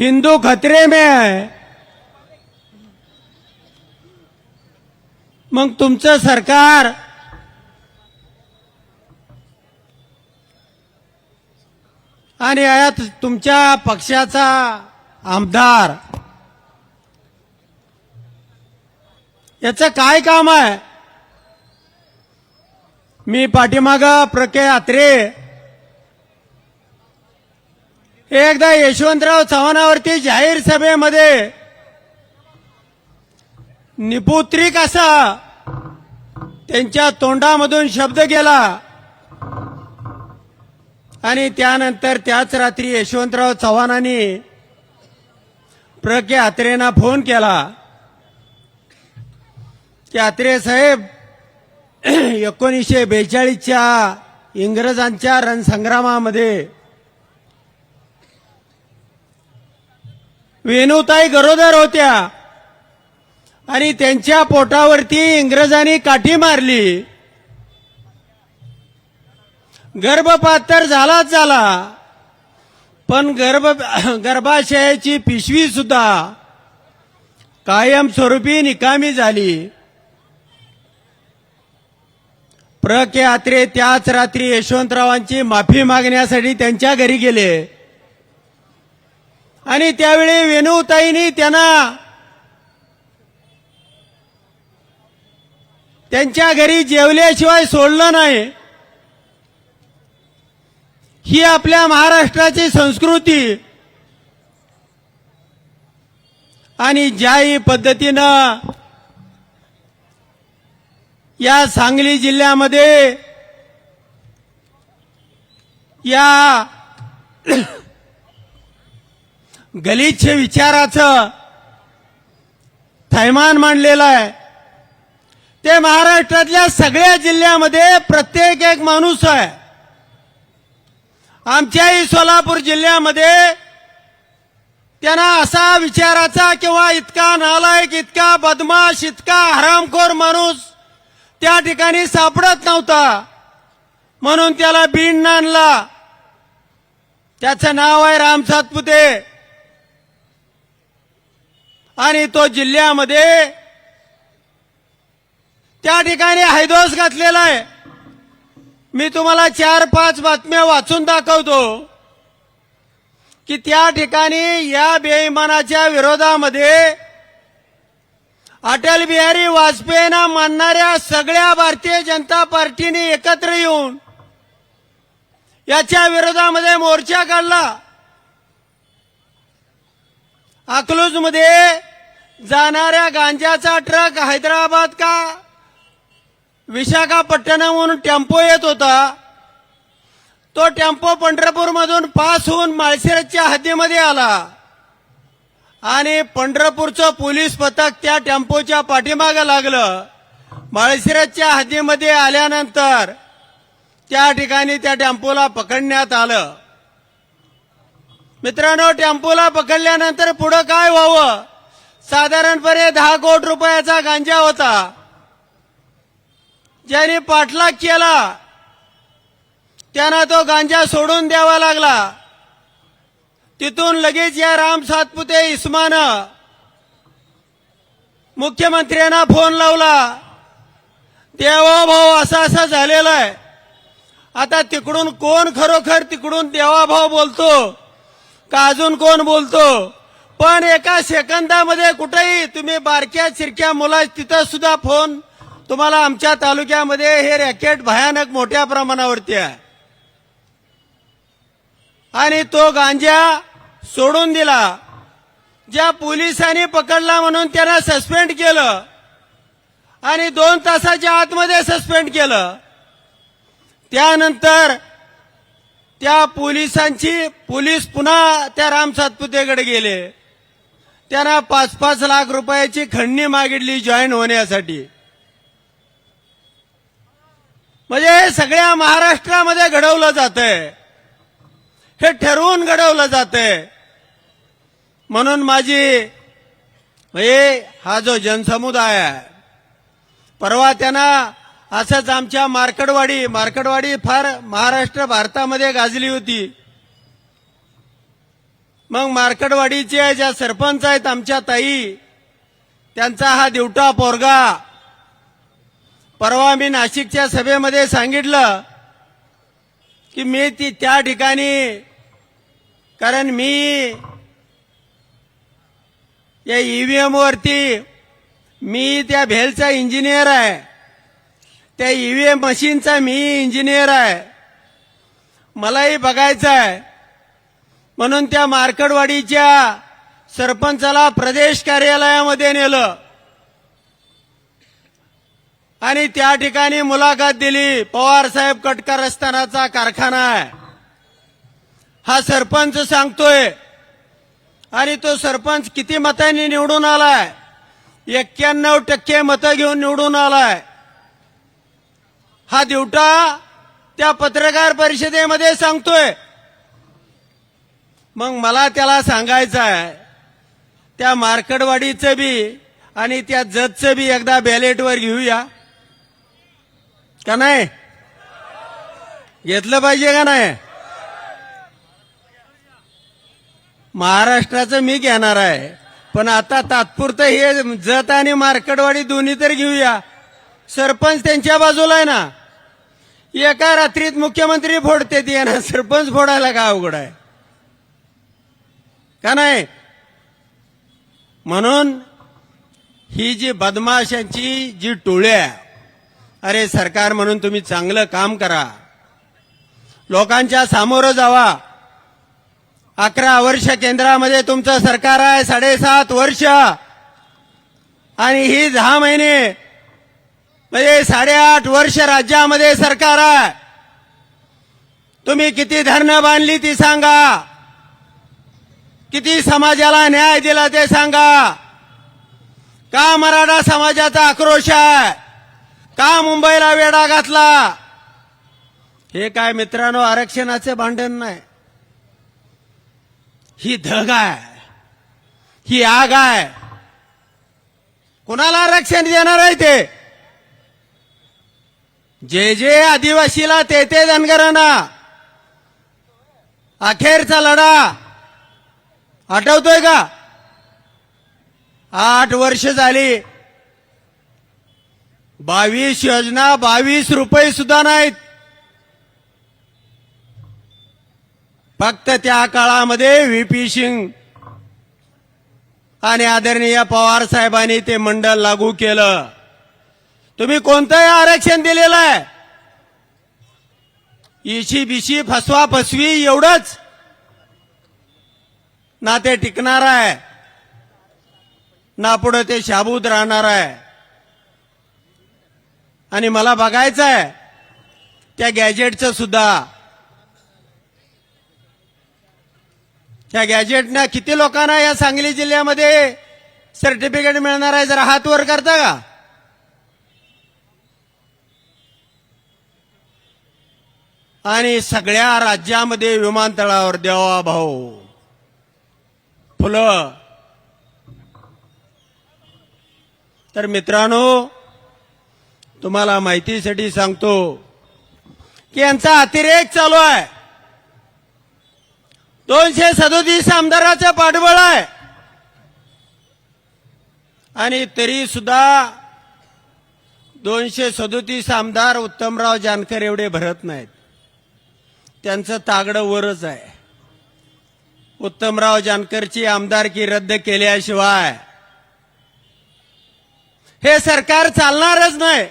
हिंदू खतरे में आहे मग तुमचं सरकार आणि आयात तुमच्या पक्षाचा आमदार याचं काय काम आहे? मी पाठीमाग प्रके आत्रे एकदा यशवंतराव चव्हाणावरती जाहीर सभेमध्ये निपुत्रिक असा त्यांच्या तोंडामधून शब्द गेला. आणि त्यानंतर त्याच रात्री यशवंतराव चव्हाणांनी प्र के आत्रेंना फोन केला. की आत्रे साहेब एकोणीसशे बेचाळीसच्या इंग्रजांच्या रणसंग्रामामध्ये वेणुताई गरोदर होत्या. आणि त्यांच्या पोटावरती इंग्रजांनी काठी मारली. गर्भपात तर झालाच झाला. पण गर्भ गर्भाशयाची पिशवी सुद्धा कायमस्वरूपी निकामी झाली. प्र के आत्रे त्याच रात्री यशवंतरावांची माफी मागण्यासाठी त्यांच्या घरी गेले. आणि त्यावेळी वेणुताईंनी त्यांना त्यांच्या घरी जेवल्याशिवाय सोडलं नाही. ही आपल्या महाराष्ट्राची संस्कृती. आणि ज्याही पद्धतीनं या सांगली जिल्ह्यामध्ये या गलिच्छ विचाराचं थैमान मांडलेलं आहे. ते महाराष्ट्रातल्या सगळ्या जिल्ह्यामध्ये प्रत्येक एक माणूस आहे. आमच्याही सोलापूर जिल्ह्यामध्ये त्यांना असा विचाराचा किंवा इतका नालायक इतका बदमाश इतका हरामखोर माणूस त्या ठिकाणी सापडत नव्हता. म्हणून त्याला बीड आणला. त्याचं नाव आहे राम सातपुते. आणि तो जिल्ह्यामध्ये त्या ठिकाणी हैदोस घातलेला आहे. मी तुम्हाला चार पाच बातम्या वाचून दाखवतो की त्या ठिकाणी या बेईमानाच्या विरोधामध्ये अटल बिहारी वाजपेयींना मानणाऱ्या सगळ्या भारतीय जनता पार्टीने एकत्र येऊन याच्या विरोधामध्ये मोर्चा काढला. अकलूजमध्ये जाणाऱ्या गांजाचा ट्रक हैदराबाद का? विशाखापट्टणमहून टेम्पो येत होता. तो टेम्पो पंढरपूरमधून पास होऊन माळशिरसच्या हद्दीमध्ये आला. आणि पंढरपूरचं पोलीस पथक त्या टेम्पोच्या पाठीमागं लागलं. माळशिरसच्या हद्दीमध्ये आल्यानंतर त्या ठिकाणी त्या टेम्पोला पकडण्यात आलं. मित्रांनो टेम्पोला पकडल्यानंतर पुढं काय व्हावं? साधारणपणे दहा कोटी रुपयाचा गांजा होता. ज्याने पाठलाग केला त्यांना तो गांजा सोडून द्यावा लागला. तिथून लगेच या राम सातपुते इस्मानं मुख्यमंत्र्यांना फोन लावला. देवा भाऊ असा असा झालेला आहे. आता तिकडून कोण खरोखर तिकडून देवाभाव बोलतो का अजून कोण बोलतो? पण एका सेकंदामध्ये कुठेही तुम्ही बारक्या चिरक्या मुला तिथं सुद्धा फोन तुम्हाला आमच्या तालुक्यामध्ये हे रॅकेट भयानक मोठ्या प्रमाणावरती आहे. आणि तो गांजा सोडून दिला. ज्या पोलिसांनी पकडला म्हणून त्यांना सस्पेंड केलं. आणि दोन तासाच्या आतमध्ये सस्पेंड केलं. त्यानंतर त्या पोलिसांची पोलीस पुन्हा त्या राम सातपुतेकडे गेले. त्यांना पाच पाच लाख रुपयाची खंडणी मागितली जॉईन होण्यासाठी. म्हणजे हे सगळ्या महाराष्ट्रामध्ये घडवलं जातंय. हे ठरवून घडवलं जातंय. म्हणून माझी म्हणजे हा जो जनसमुदाय आहे परवा त्यांना असंच आमच्या मार्कडवाडी मार्कडवाडी फार महाराष्ट्र भारतामध्ये गाजली होती. मग मार्कडवाडीचे ज्या सरपंच आहेत आमच्या ताई त्यांचा हा दिवटा पोरगा. परवा मी नाशिकच्या सभेमध्ये सांगितलं की मी ती त्या ठिकाणी कारण मी या ईव्हीएम वरती मी त्या भेलचा इंजिनियर आहे. त्या ईव्हीएम मशीनचा मी इंजिनियर आहे. मलाही बघायचं आहे म्हणून त्या मार्कडवाडीच्या सरपंचाला प्रदेश कार्यालयामध्ये नेलं. आणि त्या ठिकाणी मुलाखत दिली पवार साहेब कटकर असतानाचा कारखाना आहे. हा सरपंच सांगतोय आणि तो सरपंच किती मतांनी निवडून आलाय? एक्क्याण्णव टक्के मतं घेऊन निवडून आलाय. हा दिवटा त्या पत्रकार परिषदेमध्ये सांगतोय. मग मला त्याला सांगायचं आहे त्या मार्कडवाडीचं बी आणि त्या जजचं बी एकदा बॅलेटवर घेऊया. का नाही? घेतलं पाहिजे का नाही? महाराष्ट्राचं मी घेणार आहे पण आता तात्पुरतं हे जत आणि मार्केटवाडी दोन्ही तर घेऊया. सरपंच त्यांच्या बाजूला आहे ना? एका रात्रीत मुख्यमंत्री फोडते ती ना सरपंच फोडायला का अवघड आहे? का नाही? म्हणून ही जी बदमाशांची जी टोळी आहे अरे सरकार म्हणून तुम्ही चांगलं काम करा. लोकांच्या सामोरं जावा. अकरा वर्ष केंद्रामध्ये तुमचं सरकार आहे साडेसात वर्ष. आणि ही दहा महिने म्हणजे साडेआठ वर्ष राज्यामध्ये सरकार आहे. तुम्ही किती धरणं बांधली ती सांगा. किती समाजाला न्याय दिला ते सांगा. का मराठा समाजाचा आक्रोश आहे? का मुंबईला वेढा घातला? हे काय मित्रांनो आरक्षणाचे भांडण नाही. ही धग आहे. ही आग आहे. कुणाला आरक्षण देणार आहे ते? जे जे आदिवासीला ते ते धनगरांना अखेरचा लढा. आठवतोय का? आठ वर्ष झाली. बावीस योजना बावीस रुपये सुद्धा नाहीत. फक्त त्या काळामध्ये व्हीपी सिंग आणि आदरणीय पवार साहेबांनी ते मंडळ लागू केलं. तुम्ही कोणतंही आरक्षण दिलेलं आहे. इशी बिशी फसवा फसवी एवढंच. ना ते टिकणार आहे ना पुढे ते शाबूत राहणार आहे. आणि मला बघायचं आहे त्या गॅजेटचं सुद्धा. त्या गॅजेटनं किती लोकांना या सांगली जिल्ह्यामध्ये सर्टिफिकेट मिळणार आहे जरा हात वर करता का? आणि सगळ्या राज्यामध्ये विमानतळावर देवा भाऊ. फुलं. तर मित्रांनो तुम्हाला माहितीसाठी सांगतो की यांचा अतिरेक चालू आहे. दोनशे सदोतीस आमदाराचं पाठबळ आहे. आणि तरी सुद्धा दोनशे सदोतीस आमदार उत्तमराव जानकर एवढे भरत नाहीत. त्यांचं तागडं वरच आहे. उत्तमराव जानकरची आमदारकी रद्द केल्याशिवाय. हे सरकार चालणारच नाही.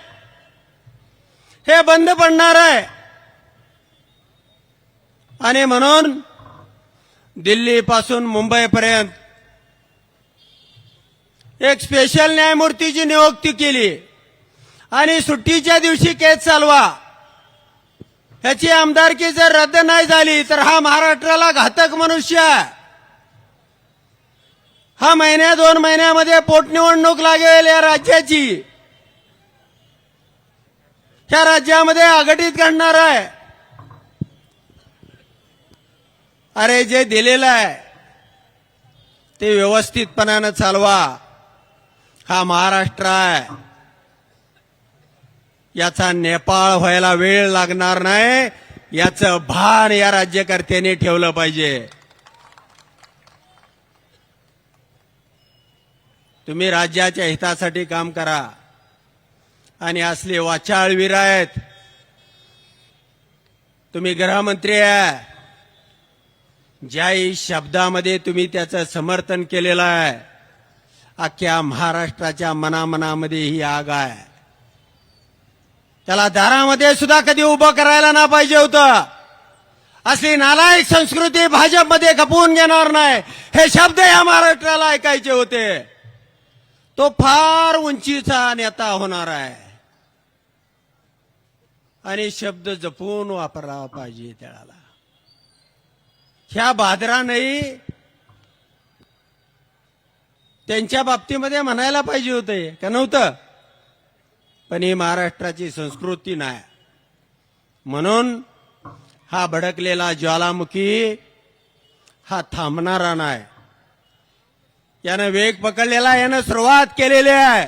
हे बंद पडणार आहे. आणि म्हणून दिल्लीपासून मुंबईपर्यंत एक स्पेशल न्यायमूर्तीची नियुक्ती केली. आणि सुट्टीच्या दिवशी केस चालवा. ह्याची आमदारकी जर रद्द नाही झाली तर हा महाराष्ट्राला घातक मनुष्य आहे. हा महिन्या दोन महिन्यामध्ये पोटनिवडणूक लागेल या राज्याची. ह्या राज्यामध्ये आघाडीत घडणार आहे. अरे जे दिलेलं आहे ते व्यवस्थितपणानं चालवा. हा महाराष्ट्र आहे. याचा नेपाळ व्हायला वेळ लागणार नाही. याचं भान या राज्यकर्त्यांनी ठेवलं पाहिजे. तुम्ही राज्याच्या हितासाठी काम करा. आणि असले वाचाळवीर आहेत. तुम्ही गृहमंत्री आहे. ज्याही शब्दामध्ये तुम्ही त्याचं समर्थन केलेलं आहे. अख्ख्या महाराष्ट्राच्या मनामनामध्ये ही आग आहे. त्याला दारामध्ये सुद्धा कधी उभं करायला ना पाहिजे होतं. असली नालायक संस्कृती भाजपमध्ये खपवून घेणार नाही. हे शब्द या महाराष्ट्राला ऐकायचे होते. तो फार उंचीचा नेता होणार आहे. आणि शब्द जपून वापरावा पाहिजे त्याला. ह्या बादरानंही त्यांच्या बाबतीमध्ये म्हणायला पाहिजे होते का नव्हतं? पण ही महाराष्ट्राची संस्कृती नाही. म्हणून हा भडकलेला ज्वालामुखी हा थांबणारा नाही. यानं वेग पकडलेला यानं सुरुवात केलेली आहे.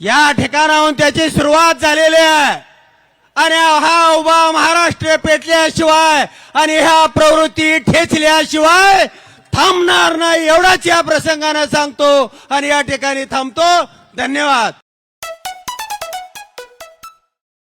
या ठिकाणाहून त्याची सुरुवात झालेली आहे. आणि हा उभा महाराष्ट्र पेटल्याशिवाय आणि ह्या प्रवृत्ती ठेचल्याशिवाय थांबणार नाही एवढाच या प्रसंगानं सांगतो आणि या ठिकाणी थांबतो. धन्यवाद